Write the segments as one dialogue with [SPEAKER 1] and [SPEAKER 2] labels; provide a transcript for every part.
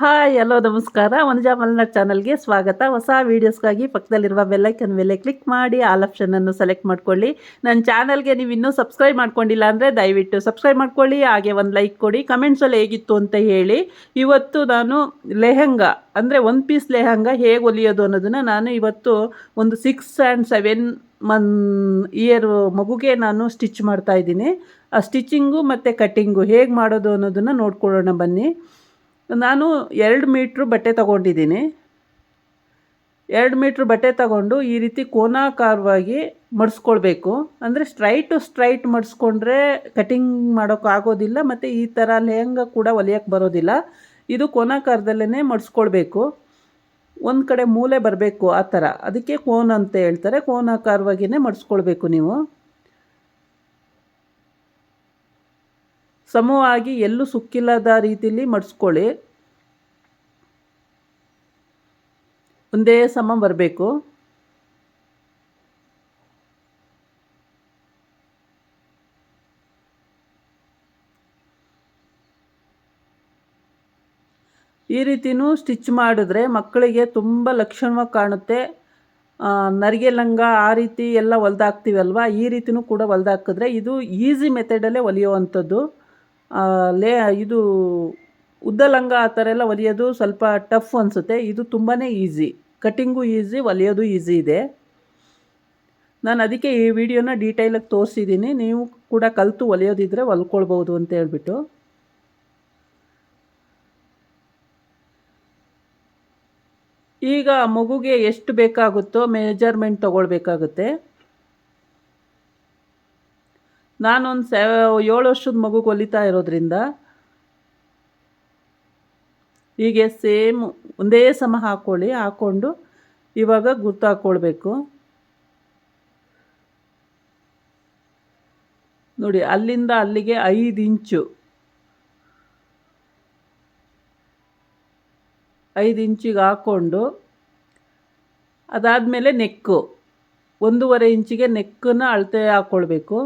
[SPEAKER 1] Hi hello ನಮಸ್ಕಾರ. ವನಜಾ ಮಲ್ನಾಡ್ ಚಾನಲ್ಗೆ ಸ್ವಾಗತ. ಹೊಸ ವೀಡಿಯೋಸ್ಗಾಗಿ ಪಕ್ಕದಲ್ಲಿರುವ ಬೆಲ್ಲೈಕನ್ ಮೇಲೆ ಕ್ಲಿಕ್ ಮಾಡಿ ಆಲ್ ಆಪ್ಷನನ್ನು ಸೆಲೆಕ್ಟ್ ಮಾಡ್ಕೊಳ್ಳಿ. ನನ್ನ ಚಾನಲ್ಗೆ ನೀವು ಇನ್ನೂ ಸಬ್ಸ್ಕ್ರೈಬ್ ಮಾಡ್ಕೊಂಡಿಲ್ಲ ಅಂದರೆ ದಯವಿಟ್ಟು ಸಬ್ಸ್ಕ್ರೈಬ್ ಮಾಡ್ಕೊಳ್ಳಿ, ಹಾಗೆ ಒಂದು ಲೈಕ್ ಕೊಡಿ. ಕಮೆಂಟ್ಸಲ್ಲಿ ಹೇಗಿತ್ತು ಅಂತ ಹೇಳಿ. ಇವತ್ತು ನಾನು ಲೆಹಂಗಾ, ಅಂದರೆ ಒನ್ ಪೀಸ್ ಲೆಹಂಗಾ ಹೇಗೆ ಹೊಲಿಯೋದು ಅನ್ನೋದನ್ನು ನಾನು ಇವತ್ತು ಒಂದು ಸಿಕ್ಸ್ ಆ್ಯಂಡ್ ಸೆವೆನ್ ಮನ್ ಇಯರ್ ಮಗುಗೆ ನಾನು ಸ್ಟಿಚ್ ಮಾಡ್ತಾ ಇದ್ದೀನಿ. ಆ ಸ್ಟಿಚಿಂಗು ಮತ್ತು ಕಟ್ಟಿಂಗು ಹೇಗೆ ಮಾಡೋದು ಅನ್ನೋದನ್ನು ನೋಡ್ಕೊಳ್ಳೋಣ ಬನ್ನಿ. ನಾನು ಎರಡು ಮೀಟ್ರ್ ಬಟ್ಟೆ ತಗೊಂಡಿದ್ದೀನಿ. ಎರಡು ಮೀಟ್ರ್ ಬಟ್ಟೆ ತಗೊಂಡು ಈ ರೀತಿ ಕೋನಾಕಾರವಾಗಿ ಮಡಿಸ್ಕೊಳ್ಬೇಕು. ಅಂದರೆ ಸ್ಟ್ರೈಟು ಸ್ಟ್ರೈಟ್ ಮಡಿಸ್ಕೊಂಡ್ರೆ ಕಟಿಂಗ್ ಮಾಡೋಕ್ಕಾಗೋದಿಲ್ಲ ಮತ್ತು ಈ ಥರ ಲೆಹಂಗ ಕೂಡ ಹೊಲಿಯೋಕ್ಕೆ ಬರೋದಿಲ್ಲ. ಇದು ಕೋನಾಕಾರದಲ್ಲೇ ಮಡಿಸ್ಕೊಳ್ಬೇಕು. ಒಂದು ಕಡೆ ಮೂಲೆ ಬರಬೇಕು ಆ ಥರ ಅದಕ್ಕೆ ಕೋನ್ ಅಂತ ಹೇಳ್ತಾರೆ. ಕೋನಾಕಾರವಾಗಿಯೇ ಮಡಿಸ್ಕೊಳ್ಬೇಕು ನೀವು. ಸಮವಾಗಿ ಎಲ್ಲೂ ಸುಕ್ಕಿಲ್ಲದ ರೀತಿಯಲ್ಲಿ ಮಡಿಸ್ಕೊಳ್ಳಿ. ಒಂದೇ ಸಮ ಬರಬೇಕು. ಈ ರೀತಿಯೂ ಸ್ಟಿಚ್ ಮಾಡಿದ್ರೆ ಮಕ್ಕಳಿಗೆ ತುಂಬ ಲಕ್ಷಣವಾಗಿ ಕಾಣುತ್ತೆ. ನರಿಗೆ ಲಂಗ ಆ ರೀತಿ ಎಲ್ಲ ಹೊಲ್ದಾಕ್ತೀವಲ್ವ? ಈ ರೀತಿಯೂ ಕೂಡ ಹೊಲ್ದಾಕಿದ್ರೆ ಇದು ಈಸಿ ಮೆಥಡಲ್ಲೇ ಹೊಲಿಯುವಂಥದ್ದು. ಲೇ, ಇದು ಉದ್ದ ಲಂಗ ಆ ಥರ ಎಲ್ಲ ಹೊಲಿಯೋದು ಸ್ವಲ್ಪ ಟಫ್ ಅನಿಸುತ್ತೆ. ಇದು ತುಂಬಾ ಈಸಿ. ಕಟ್ಟಿಂಗು ಈಸಿ ಹೊಲಿಯೋದು ಈಸಿ ಇದೆ. ನಾನು ಅದಕ್ಕೆ ಈ ವಿಡಿಯೋನ ಡೀಟೇಲಾಗಿ ತೋರಿಸಿದ್ದೀನಿ ನೀವು ಕೂಡ ಕಲಿತು ಹೊಲಿಯೋದಿದ್ರೆ ಹೊಲ್ಕೊಳ್ಬೋದು ಅಂತ ಹೇಳ್ಬಿಟ್ಟು. ಈಗ ಮಗುಗೆ ಎಷ್ಟು ಬೇಕಾಗುತ್ತೋ ಮೆಜರ್ಮೆಂಟ್ ತೊಗೊಳ್ಬೇಕಾಗುತ್ತೆ. ನಾನೊಂದು ಸೆ, ಏಳು ವರ್ಷದ ಮಗುಗೆ ಹೊಲಿತಾ ಇರೋದ್ರಿಂದ ಹೀಗೆ ಸೇಮ್ ಒಂದೇ ಸಮ ಹಾಕ್ಕೊಳ್ಳಿ ಹಾಕ್ಕೊಂಡು ಇವಾಗ ಗುರ್ತು ಹಾಕ್ಕೊಳ್ಬೇಕು ನೋಡಿ, ಅಲ್ಲಿಂದ ಅಲ್ಲಿಗೆ ಐದು ಇಂಚು. ಐದು ಇಂಚಿಗೆ ಹಾಕ್ಕೊಂಡು ಅದಾದಮೇಲೆ ನೆಕ್ಕು. ಒಂದೂವರೆ ಇಂಚಿಗೆ ನೆಕ್ಕನ್ನು ಅಳತೆ ಹಾಕ್ಕೊಳ್ಬೇಕು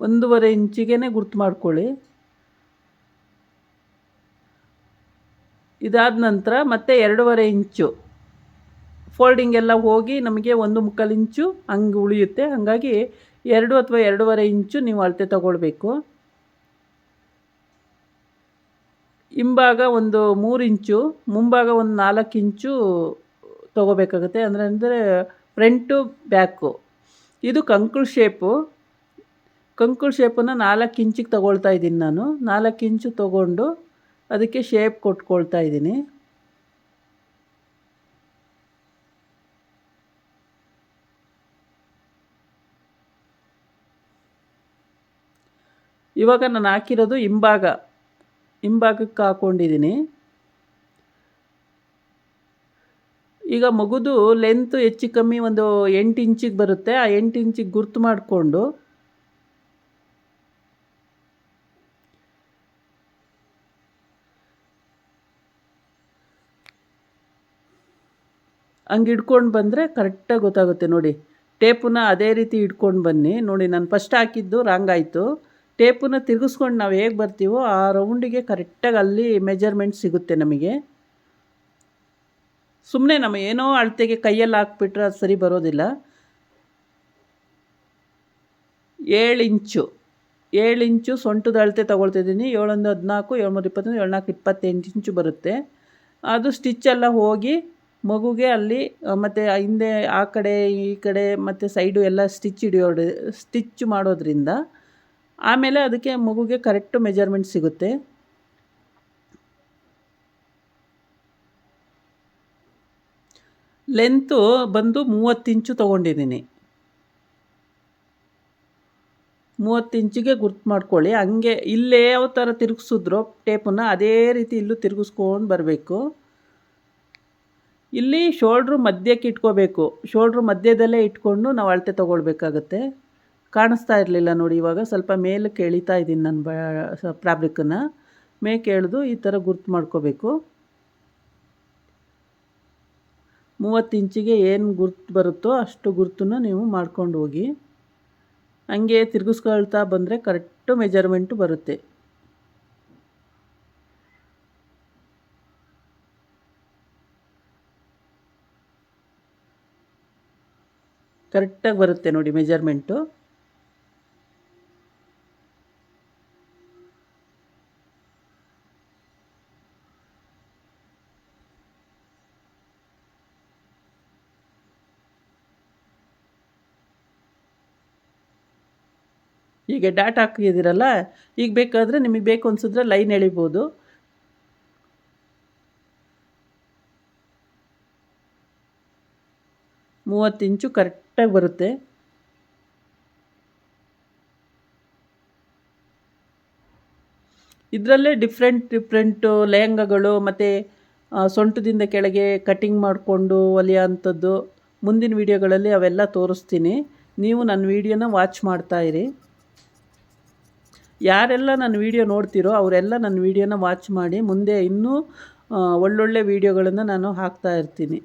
[SPEAKER 1] ಒಂದೂವರೆ ಇಂಚಿಗೆ ಗುರ್ತು ಮಾಡ್ಕೊಳ್ಳಿ. ಇದಾದ ನಂತರ ಮತ್ತೆ ಎರಡೂವರೆ ಇಂಚು. ಫೋಲ್ಡಿಂಗ್ ಎಲ್ಲ ಹೋಗಿ ನಮಗೆ ಒಂದು ಮುಕ್ಕಾಲು ಇಂಚು ಹಂಗೆ ಉಳಿಯುತ್ತೆ. ಹಾಗಾಗಿ ಎರಡು ಅಥವಾ ಎರಡೂವರೆ ಇಂಚು ನೀವು ಅಳತೆ ತಗೊಳ್ಬೇಕು. ಹಿಂಭಾಗ ಒಂದು ಮೂರು ಇಂಚು, ಮುಂಭಾಗ ಒಂದು ನಾಲ್ಕು ಇಂಚು ತೊಗೋಬೇಕಾಗುತ್ತೆ. ಅಂದರೆ ಅಂದರೆ ಫ್ರಂಟು ಬ್ಯಾಕು ಇದು ಕಂಕುಳ್ ಶೇಪು ಕಂಕುಳು ಶೇಪನ್ನು ನಾಲ್ಕು ಇಂಚಿಗೆ ತೊಗೊಳ್ತಾ ಇದ್ದೀನಿ ನಾನು. ನಾಲ್ಕು ಇಂಚು ತೊಗೊಂಡು ಅದಕ್ಕೆ ಶೇಪ್ ಕೊಟ್ಕೊಳ್ತಾ ಇದ್ದೀನಿ. ಇವಾಗ ನಾನು ಹಾಕಿರೋದು ಹಿಂಭಾಗ. ಹಿಂಭಾಗಕ್ಕೆ ಹಾಕ್ಕೊಂಡಿದ್ದೀನಿ ಈಗ ಮಗುದು ಲೆಂತ್ ಹೆಚ್ಚು ಕಮ್ಮಿ ಒಂದು ಎಂಟು ಇಂಚಿಗೆ ಬರುತ್ತೆ. ಆ ಎಂಟು ಇಂಚಿಗೆ ಗುರ್ತು ಮಾಡಿಕೊಂಡು ಹಂಗೆ ಹಿಡ್ಕೊಂಡು ಬಂದರೆ ಕರೆಕ್ಟಾಗಿ ಗೊತ್ತಾಗುತ್ತೆ ನೋಡಿ. ಟೇಪನ್ನ ಅದೇ ರೀತಿ ಇಟ್ಕೊಂಡು ಬನ್ನಿ. ನೋಡಿ, ನಾನು ಫಸ್ಟ್ ಹಾಕಿದ್ದು ರಾಂಗ್ ಆಯಿತು. ಟೇಪನ್ನ ತಿರುಗಿಸ್ಕೊಂಡು ನಾವು ಹೇಗೆ ಬರ್ತೀವೋ ಆ ರೌಂಡಿಗೆ ಕರೆಕ್ಟಾಗಿ ಅಲ್ಲಿ ಮೆಜರ್ಮೆಂಟ್ ಸಿಗುತ್ತೆ ನಮಗೆ. ಸುಮ್ಮನೆ ನಮ್ಮ ಏನೋ ಅಳತೆಗೆ ಕೈಯಲ್ಲಿ ಹಾಕ್ಬಿಟ್ರೆ ಅದು ಸರಿ ಬರೋದಿಲ್ಲ. ಏಳು ಇಂಚು. ಏಳು ಇಂಚು ಸೊಂಟದ ಅಳತೆ ತೊಗೊಳ್ತಿದ್ದೀನಿ. ಏಳೊಂದು ಹದಿನಾಲ್ಕು, ಏಳ್ಮೂರು ಇಪ್ಪತ್ತೊಂದು, ಏಳ್ನಾಲ್ಕು ಇಪ್ಪತ್ತೆಂಟು ಇಂಚು ಬರುತ್ತೆ. ಅದು ಸ್ಟಿಚ್ಚೆಲ್ಲ ಹೋಗಿ ಮಗುಗೆ ಅಲ್ಲಿ ಮತ್ತು ಹಿಂದೆ ಆ ಕಡೆ, ಈ ಕಡೆ, ಮತ್ತು ಸೈಡು ಎಲ್ಲ ಸ್ಟಿಚ್ ಹಿಡಿಯೋದು ಸ್ಟಿಚ್ ಮಾಡೋದ್ರಿಂದ ಆಮೇಲೆ ಅದಕ್ಕೆ ಮಗುಗೆ ಕರೆಕ್ಟು ಮೆಜರ್ಮೆಂಟ್ ಸಿಗುತ್ತೆ. ಲೆಂತು ಬಂದು ಮೂವತ್ತು ಇಂಚು ತೊಗೊಂಡಿದ್ದೀನಿ. ಮೂವತ್ತು ಇಂಚಿಗೆ ಗುರ್ತು ಮಾಡ್ಕೊಳ್ಳಿ. ಹಂಗೆ ಇಲ್ಲೇ ಯಾವ ಥರ ತಿರುಗಿಸಿದ್ರು ಟೇಪನ್ನು ಅದೇ ರೀತಿ ಇಲ್ಲೂ ತಿರುಗಿಸ್ಕೊಂಡು ಬರಬೇಕು. ಇಲ್ಲಿ ಶೋಲ್ಡ್ರು ಮಧ್ಯಕ್ಕೆ ಇಟ್ಕೋಬೇಕು. ಶೋಲ್ಡ್ರು ಮಧ್ಯದಲ್ಲೇ ಇಟ್ಕೊಂಡು ನಾವು ಅಳತೆ ತೊಗೊಳ್ಬೇಕಾಗತ್ತೆ. ಕಾಣಿಸ್ತಾ ಇರಲಿಲ್ಲ ನೋಡಿ ಇವಾಗ, ಸ್ವಲ್ಪ ಮೇಲಕ್ಕೆ ಎಳಿತಾ ಇದ್ದೀನಿ ನಾನು ಬ ಫ್ಯಾಬ್ರಿಕ್ಕನ್ನು ಮೇಕೆ ಎಳೆದು ಈ ಥರ ಗುರ್ತು ಮಾಡ್ಕೋಬೇಕು. ಮೂವತ್ತು ಇಂಚಿಗೆ ಏನು ಗುರ್ತು ಬರುತ್ತೋ ಅಷ್ಟು ಗುರ್ತನ್ನು ನೀವು ಮಾಡ್ಕೊಂಡು ಹೋಗಿ. ಹಂಗೆ ತಿರುಗಿಸ್ಕೊಳ್ತಾ ಬಂದರೆ ಕರೆಕ್ಟು ಮೆಜರ್ಮೆಂಟು ಬರುತ್ತೆ. ಕರೆಕ್ಟಾಗಿ ಬರುತ್ತೆ ನೋಡಿ ಮೆಜರ್ಮೆಂಟು. ಈಗ ಡಾಟ್ ಹಾಕಿದ್ದೀರಲ್ಲ ಈಗ ಬೇಕಾದರೆ ನಿಮಗೆ ಬೇಕು ಅನಿಸಿದ್ರೆ ಲೈನ್ ಎಳಿಬೋದು. ಮೂವತ್ತು ಇಂಚು ಕರೆಕ್ಟಾಗಿ ಬರುತ್ತೆ. ಇದರಲ್ಲೇ ಡಿಫ್ರೆಂಟ್ ಡಿಫ್ರೆಂಟು ಲೆಹಂಗಗಳು ಮತ್ತು ಸೊಂಟದಿಂದ ಕೆಳಗೆ ಕಟಿಂಗ್ ಮಾಡಿಕೊಂಡು ಹೊಲಿಯೋಂಥದ್ದು ಮುಂದಿನ ವೀಡಿಯೋಗಳಲ್ಲಿ ಅವೆಲ್ಲ ತೋರಿಸ್ತೀನಿ. ನೀವು ನನ್ನ ವೀಡಿಯೋನ ವಾಚ್ ಮಾಡ್ತಾಯಿರಿ ಯಾರೆಲ್ಲ ನನ್ನ ವೀಡಿಯೋ ನೋಡ್ತೀರೋ ಅವರೆಲ್ಲ ನನ್ನ ವೀಡಿಯೋನ ವಾಚ್ ಮಾಡಿ ಮುಂದೆ ಇನ್ನೂ ಒಳ್ಳೊಳ್ಳೆ ವೀಡಿಯೋಗಳನ್ನು ನಾನು ಹಾಕ್ತಾ ಇರ್ತೀನಿ.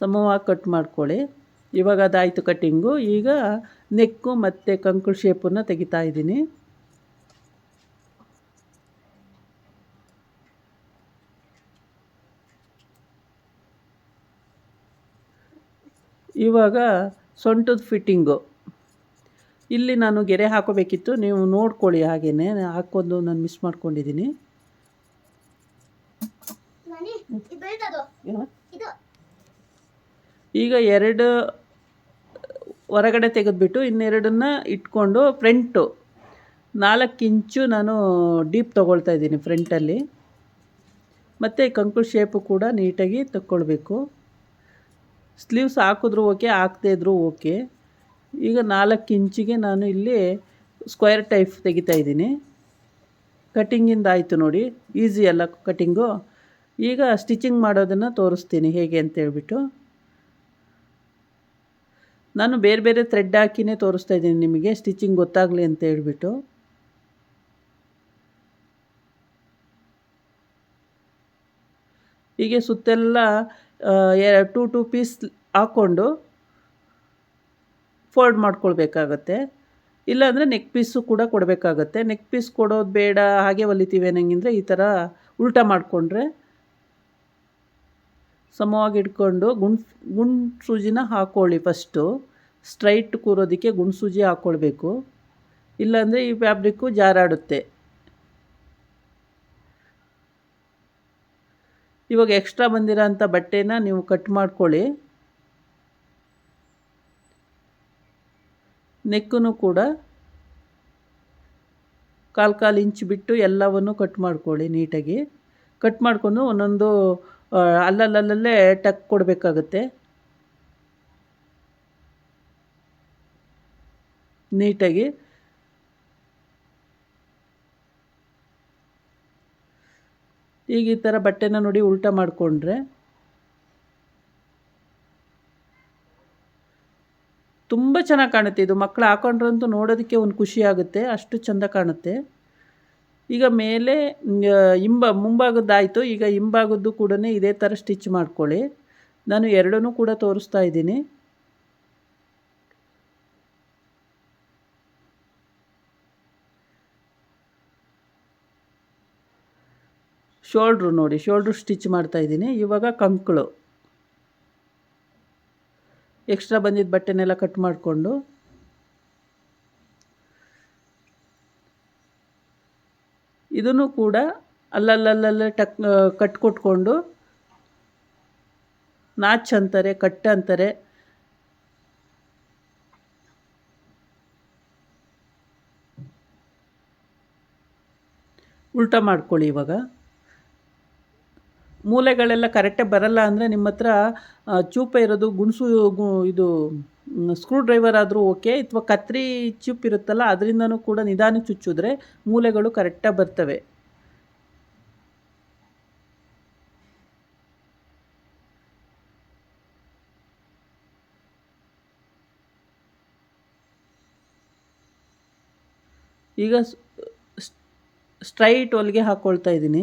[SPEAKER 1] ಸಮವಾಗಿ ಕಟ್ ಮಾಡ್ಕೊಳ್ಳಿ. ಇವಾಗ ಅದಾಯಿತು ಕಟ್ಟಿಂಗು ಈಗ ನೆಕ್ಕು ಮತ್ತು ಕಂಕುಳು ಶೇಪನ್ನು ತೆಗಿತಾ ಇದ್ದೀನಿ. ಇವಾಗ ಸೊಂಟದ ಫಿಟ್ಟಿಂಗು ಇಲ್ಲಿ ನಾನು ಗೆರೆ ಹಾಕೋಬೇಕಿತ್ತು. ನೀವು ನೋಡ್ಕೊಳ್ಳಿ ಹಾಗೇ ಹಾಕೊಂಡು ನಾನು ಮಿಸ್ ಮಾಡ್ಕೊಂಡಿದ್ದೀನಿ. ಈಗ ಎರಡು ಹೊರಗಡೆ ತೆಗೆದುಬಿಟ್ಟು ಇನ್ನೆರಡನ್ನ ಇಟ್ಕೊಂಡು ಫ್ರಂಟು. ನಾಲ್ಕು ಇಂಚು ನಾನು ಡೀಪ್ ತೊಗೊಳ್ತಾ ಇದ್ದೀನಿ ಫ್ರಂಟಲ್ಲಿ. ಮತ್ತು ಕಂಕು ಶೇಪು ಕೂಡ ನೀಟಾಗಿ ತಕ್ಕೊಳ್ಬೇಕು. ಸ್ಲೀವ್ಸ್ ಹಾಕಿದ್ರು ಓಕೆ, ಹಾಕದೇ ಇದ್ದರೂ ಓಕೆ. ಈಗ ನಾಲ್ಕು ಇಂಚಿಗೆ ನಾನು ಇಲ್ಲಿ ಸ್ಕ್ವೇರ್ ಟೈಪ್ ತೆಗಿತಾ ಇದ್ದೀನಿ. ಕಟ್ಟಿಂಗಿಂದ ಆಯಿತು ನೋಡಿ, ಈಸಿ ಅಲ್ಲ ಕಟ್ಟಿಂಗು ಈಗ ಸ್ಟಿಚಿಂಗ್ ಮಾಡೋದನ್ನು ತೋರಿಸ್ತೀನಿ ಹೇಗೆ ಅಂತೇಳ್ಬಿಟ್ಟು ನಾನು ಬೇರೆ ಬೇರೆ ಥ್ರೆಡ್ ಹಾಕಿನೇ ತೋರಿಸ್ತಾ ಇದ್ದೀನಿ ನಿಮಗೆ ಸ್ಟಿಚಿಂಗ್ ಗೊತ್ತಾಗಲಿ ಅಂತ ಹೇಳಿಬಿಟ್ಟು. ಹೀಗೆ ಸುತ್ತೆಲ್ಲ ಟೂ ಟೂ ಪೀಸ್ ಹಾಕ್ಕೊಂಡು ಫೋಲ್ಡ್ ಮಾಡ್ಕೊಳ್ಬೇಕಾಗತ್ತೆ. ಇಲ್ಲಾಂದರೆ ನೆಕ್ ಪೀಸು ಕೂಡ ಕೊಡಬೇಕಾಗತ್ತೆ. ನೆಕ್ ಪೀಸ್ ಕೊಡೋದು ಬೇಡ, ಹಾಗೆ ಹೊಲಿತೀವಿ ಅನ್ನಂಗಿದ್ರೆ ಈ ಥರ ಉಲ್ಟಾ ಮಾಡಿಕೊಂಡ್ರೆ ಸಮವಾಗಿ ಇಟ್ಕೊಂಡು ಗುಂಡ್ ಗುಂಡು ಸೂಜಿನ ಹಾಕ್ಕೊಳ್ಳಿ ಫಸ್ಟು ಸ್ಟ್ರೈಟ್ ಕೂರೋದಕ್ಕೆ ಗುಂಡು ಸೂಜಿ ಹಾಕ್ಕೊಳ್ಬೇಕು ಇಲ್ಲಾಂದರೆ ಈ ಫ್ಯಾಬ್ರಿಕ್ಕು ಜಾರಾಡುತ್ತೆ. ಇವಾಗ ಎಕ್ಸ್ಟ್ರಾ ಬಂದಿರೋ ಅಂಥ ಬಟ್ಟೆನ ನೀವು ಕಟ್ ಮಾಡ್ಕೊಳ್ಳಿ. ನೆಕ್ಕೂ ಕೂಡ ಕಾಲು ಕಾಲು ಇಂಚ್ ಬಿಟ್ಟು ಎಲ್ಲವನ್ನು ಕಟ್ ಮಾಡ್ಕೊಳ್ಳಿ ನೀಟಾಗಿ. ಕಟ್ ಮಾಡಿಕೊಂಡು ಒಂದೊಂದು ಅಲ್ಲಲ್ಲಲ್ಲೇ ಟಕ್ ಕೊಡಬೇಕಾಗತ್ತೆ. ನೀಟಾಗಿ. ಈಗ ಈ ಥರ ಬಟ್ಟೆನ ನೋಡಿ ಉಲ್ಟ ಮಾಡಿಕೊಂಡ್ರೆ ತುಂಬ ಚೆನ್ನಾಗಿ ಕಾಣುತ್ತೆ. ಇದು ಮಕ್ಕಳು ಹಾಕೊಂಡ್ರಂತೂ ನೋಡೋದಕ್ಕೆ ಒಂದು ಖುಷಿ ಆಗುತ್ತೆ. ಅಷ್ಟು ಚೆಂದ ಕಾಣುತ್ತೆ. ಈಗ ಮೇಲೆ ಹಿಂಬ ಮುಂಭಾಗದ್ದಾಯಿತು. ಈಗ ಹಿಂಭಾಗದ್ದು ಕೂಡ ಇದೇ ಥರ ಸ್ಟಿಚ್ ಮಾಡ್ಕೊಳ್ಳಿ. ನಾನು ಎರಡನ್ನೂ ಕೂಡ ತೋರಿಸ್ತಾ ಇದ್ದೀನಿ. ಶೋಲ್ಡ್ರು ನೋಡಿ, ಶೋಲ್ಡ್ರು ಸ್ಟಿಚ್ ಮಾಡ್ತಾ ಇದ್ದೀನಿ. ಇವಾಗ ಕಂಕಳು. ಎಕ್ಸ್ಟ್ರಾ ಬಂದಿದ್ದ ಬಟ್ಟೆನೆಲ್ಲ ಕಟ್ ಮಾಡಿಕೊಂಡು. ಇದನ್ನು ಕೂಡ ಅಲ್ಲಲ್ಲಲ್ಲೇ ಟಕ್ ಕಟ್ ಕೊಟ್ಕೊಂಡು ನಾಚ್ ಅಂತಾರೆ, ಕಟ್ ಅಂತಾರೆ. ಉಲ್ಟ ಮಾಡ್ಕೊಳ್ಳಿ ಇವಾಗ. ಮೂಲೆಗಳೆಲ್ಲ ಕರೆಕ್ಟಾಗಿ ಬರಲ್ಲ ಅಂದರೆ ನಿಮ್ಮ ಹತ್ರ ಚೂಪ ಇರೋದು, ಗುಣಸು ಇದು ಸ್ಕ್ರೂ ಡ್ರೈವರ್ ಆದರೂ ಓಕೆ ಅಥವಾ ಕತ್ರಿ ಚಿಪ್ ಇರುತ್ತಲ್ಲ, ಅದರಿಂದನೂ ಕೂಡ ನಿಧಾನಕ್ಕೆ ಚುಚ್ಚಿದ್ರೆ ಮೂಲೆಗಳು ಕರೆಕ್ಟಾಗಿ ಬರ್ತವೆ. ಈಗ ಸ್ಟ್ರೈಟ್ ಹೊಲಿಗೆ ಹಾಕ್ಕೊಳ್ತಾ ಇದ್ದೀನಿ.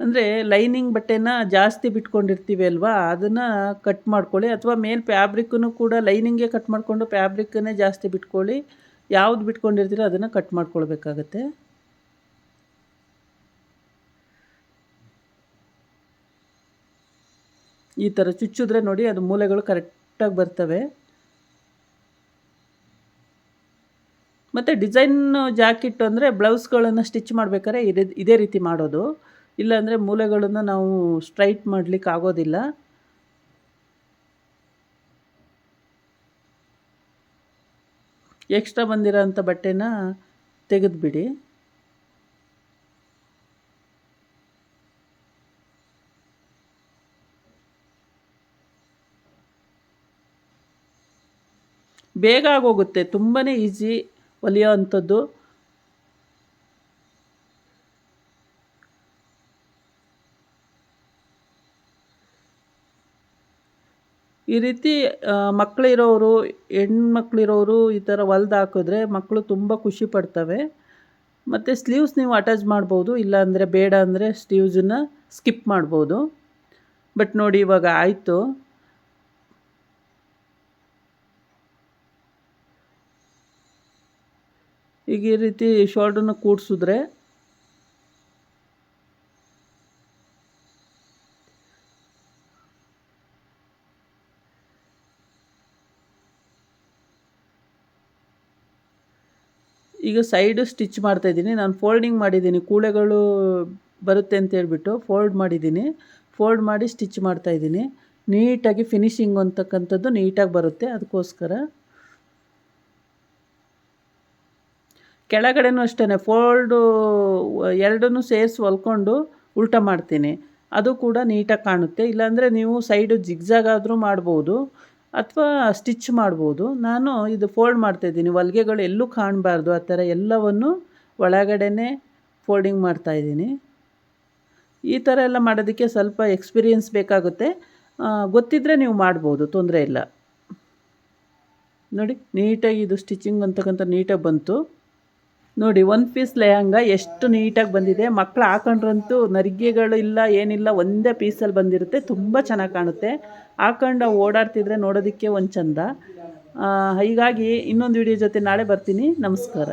[SPEAKER 1] ಅಂದರೆ ಲೈನಿಂಗ್ ಬಟ್ಟೆನ ಜಾಸ್ತಿ ಬಿಟ್ಕೊಂಡಿರ್ತೀವಿ ಅಲ್ವಾ? ಅದನ್ನು ಕಟ್ ಮಾಡ್ಕೊಳ್ಳಿ. ಅಥವಾ ಮೇಲೆ ಫ್ಯಾಬ್ರಿಕ್ಕನ್ನು ಕೂಡ ಲೈನಿಂಗೆ ಕಟ್ ಮಾಡಿಕೊಂಡು ಫ್ಯಾಬ್ರಿಕ್ಕನ್ನೇ ಜಾಸ್ತಿ ಬಿಟ್ಕೊಳ್ಳಿ. ಯಾವ್ದು ಬಿಟ್ಕೊಂಡಿರ್ತೀರೋ ಅದನ್ನು ಕಟ್ ಮಾಡ್ಕೊಳ್ಬೇಕಾಗತ್ತೆ. ಈ ಥರ ಚುಚ್ಚಿದ್ರೆ ನೋಡಿ ಅದು ಮೂಲೆಗಳು ಕರೆಕ್ಟಾಗಿ ಬರ್ತವೆ. ಮತ್ತು ಡಿಸೈನ್ ಜಾಕೆಟ್ ಅಂದರೆ ಬ್ಲೌಸ್ಗಳನ್ನು ಸ್ಟಿಚ್ ಮಾಡಬೇಕಾದ್ರೆ ಇದೇ ಇದೇ ರೀತಿ ಮಾಡೋದು. ಇಲ್ಲಾಂದರೆ ಮೂಲೆಗಳನ್ನು ನಾವು ಸ್ಟ್ರೈಟ್ ಮಾಡಲಿಕ್ಕೆ ಆಗೋದಿಲ್ಲ. ಎಕ್ಸ್ಟ್ರಾ ಬಂದಿರೋ ಅಂಥ ಬಟ್ಟೆನ ತೆಗೆದುಬಿಡಿ. ಬೇಗ ಆಗೋಗುತ್ತೆ ತುಂಬಾ ಈಸಿ ಹೊಲಿಯೋ ಅಂಥದ್ದು. ಈ ರೀತಿ ಮಕ್ಕಳಿರೋರು ಹೆಣ್ಮಕ್ಳಿರೋರು ಈ ಥರ ಹೊಲ್ದು ಹಾಕಿದ್ರೆ ಮಕ್ಕಳು ತುಂಬ ಖುಷಿ ಪಡ್ತವೆ. ಮತ್ತು ಸ್ಲೀವ್ಸ್ ನೀವು ಅಟ್ಯಾಚ್ ಮಾಡ್ಬೋದು ಇಲ್ಲಾಂದರೆ ಬೇಡ ಅಂದರೆ ಸ್ಲೀವ್ಸನ್ನು ಸ್ಕಿಪ್ ಮಾಡ್ಬೋದು. ಬಟ್ ನೋಡಿ ಇವಾಗ ಆಯಿತು. ಈಗ ಈ ರೀತಿ ಶೋಲ್ಡ್ರನ್ನ ಕೂಡಿಸಿದ್ರೆ ಈಗ ಸೈಡು ಸ್ಟಿಚ್ ಮಾಡ್ತಾ ಇದ್ದೀನಿ. ನಾನು ಫೋಲ್ಡಿಂಗ್ ಮಾಡಿದ್ದೀನಿ. ಕೂಳೆಗಳು ಬರುತ್ತೆ ಅಂತ ಹೇಳ್ಬಿಟ್ಟು ಫೋಲ್ಡ್ ಮಾಡಿದ್ದೀನಿ. ಫೋಲ್ಡ್ ಮಾಡಿ ಸ್ಟಿಚ್ ಮಾಡ್ತಾಯಿದ್ದೀನಿ ನೀಟಾಗಿ ಫಿನಿಶಿಂಗ್ ಅಂತಕ್ಕಂಥದ್ದು ನೀಟಾಗಿ ಬರುತ್ತೆ. ಅದಕ್ಕೋಸ್ಕರ ಕೆಳಗಡೆನೂ ಅಷ್ಟೇ ಫೋಲ್ಡು ಎರಡನ್ನೂ ಸೇರಿಸಿ ಹೊಲ್ಕೊಂಡು ಉಲ್ಟಾ ಮಾಡ್ತೀನಿ. ಅದು ಕೂಡ ನೀಟಾಗಿ ಕಾಣುತ್ತೆ. ಇಲ್ಲಾಂದರೆ ನೀವು ಸೈಡು ಜಿಗ್ಜಾಗಾದರೂ ಮಾಡ್ಬೋದು. ಅಥವಾ ಸ್ಟಿಚ್ ಮಾಡ್ಬೋದು. ನಾನು ಇದು ಫೋಲ್ಡ್ ಮಾಡ್ತಾಯಿದ್ದೀನಿ ಹೊಲ್ಗೆಗಳು ಎಲ್ಲೂ ಕಾಣಬಾರ್ದು. ಆ ಥರ ಎಲ್ಲವನ್ನು ಒಳಗಡೆನೇ ಫೋಲ್ಡಿಂಗ್ ಮಾಡ್ತಾಯಿದ್ದೀನಿ ಈ ಥರ ಎಲ್ಲ ಮಾಡೋದಕ್ಕೆ ಸ್ವಲ್ಪ ಎಕ್ಸ್ಪೀರಿಯೆನ್ಸ್ ಬೇಕಾಗುತ್ತೆ. ಗೊತ್ತಿದ್ದರೆ ನೀವು ಮಾಡ್ಬೋದು. ತೊಂದರೆ ಇಲ್ಲ. ನೋಡಿ, ನೀಟಾಗಿ ಇದು ಸ್ಟಿಚಿಂಗ್ ಅಂತಕ್ಕಂಥ ನೀಟಾಗಿ ಬಂತು. ನೋಡಿ ಒಂದು ಪೀಸ್ ಲೆಹಂಗ ಎಷ್ಟು ನೀಟಾಗಿ ಬಂದಿದೆ. ಮಕ್ಕಳು ಹಾಕೊಂಡ್ರಂತೂ ನರಿಗೆಗಳು ಇಲ್ಲ, ಏನಿಲ್ಲ, ಒಂದೇ ಪೀಸಲ್ಲಿ ಬಂದಿರುತ್ತೆ. ತುಂಬ ಚೆನ್ನಾಗಿ ಕಾಣುತ್ತೆ. ಹಾಕೊಂಡು ಓಡಾಡ್ತಿದ್ರೆ ನೋಡೋದಕ್ಕೆ ಒಂದು ಚಂದ. ಹೀಗಾಗಿ ಇನ್ನೊಂದು ವಿಡಿಯೋ ಜೊತೆ ನಾಳೆ ಬರ್ತೀನಿ. ನಮಸ್ಕಾರ.